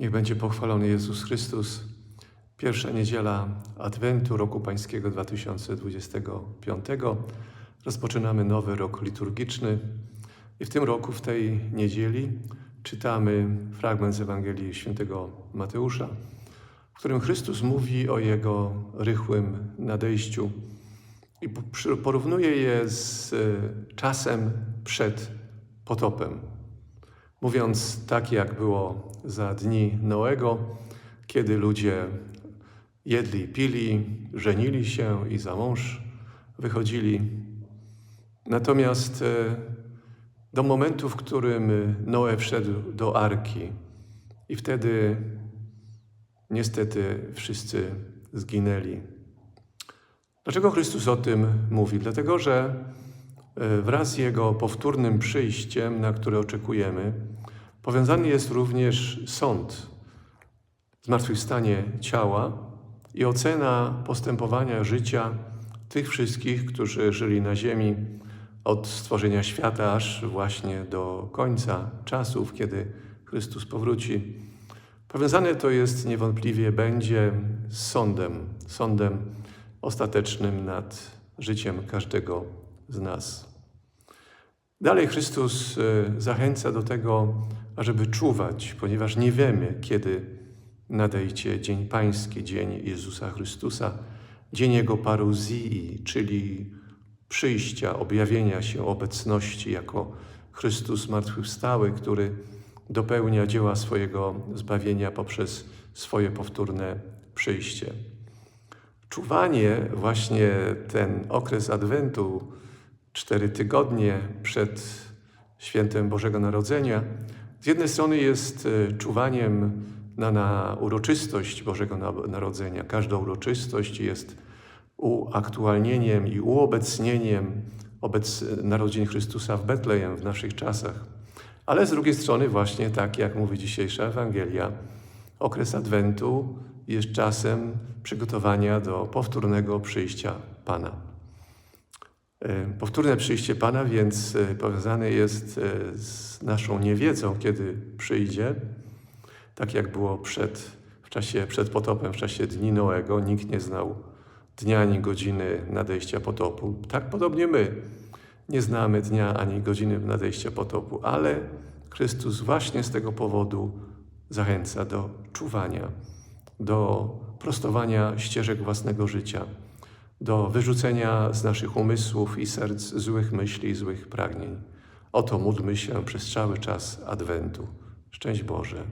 Niech będzie pochwalony Jezus Chrystus. Pierwsza niedziela Adwentu roku Pańskiego 2025. Rozpoczynamy nowy rok liturgiczny i w tym roku, w tej niedzieli, czytamy fragment z Ewangelii Świętego Mateusza, w którym Chrystus mówi o Jego rychłym nadejściu i porównuje je z e, czasem przed potopem. Mówiąc tak, jak było za dni Noego, kiedy ludzie jedli, pili, żenili się i za mąż wychodzili. Natomiast e, do momentu, w którym Noe wszedł do arki i wtedy niestety wszyscy zginęli. Dlaczego Chrystus o tym mówi? Dlatego, że wraz z Jego powtórnym przyjściem, na które oczekujemy, powiązany jest również sąd, zmartwychwstanie ciała i ocena postępowania życia tych wszystkich, którzy żyli na ziemi od stworzenia świata aż właśnie do końca czasów, kiedy Chrystus powróci. Powiązane to jest niewątpliwie będzie z sądem, sądem ostatecznym nad życiem każdego z nas. Dalej Chrystus e, zachęca do tego, ażeby czuwać, ponieważ nie wiemy, kiedy nadejdzie Dzień Pański, Dzień Jezusa Chrystusa, Dzień Jego paruzii, czyli przyjścia, objawienia się obecności jako Chrystus zmartwychwstały, który dopełnia dzieła swojego zbawienia poprzez swoje powtórne przyjście. Czuwanie, właśnie ten okres Adwentu, cztery tygodnie przed świętem Bożego Narodzenia, z jednej strony jest e, czuwaniem na, na uroczystość Bożego Na- Narodzenia. Każda uroczystość jest uaktualnieniem i uobecnieniem obec narodzin Chrystusa w Betlejem w naszych czasach. Ale z drugiej strony właśnie tak, jak mówi dzisiejsza Ewangelia, okres Adwentu jest czasem przygotowania do powtórnego przyjścia Pana. E, Powtórne przyjście Pana więc e, powiązane jest e, z naszą niewiedzą, kiedy przyjdzie, tak jak było przed, w czasie, przed potopem, w czasie dni Noego. Nikt nie znał dnia ani godziny nadejścia potopu. Tak podobnie my nie znamy dnia ani godziny nadejścia potopu, ale Chrystus właśnie z tego powodu zachęca do czuwania, do prostowania ścieżek własnego życia, do wyrzucenia z naszych umysłów i serc złych myśli i złych pragnień. Oto módlmy się przez cały czas Adwentu. Szczęść Boże.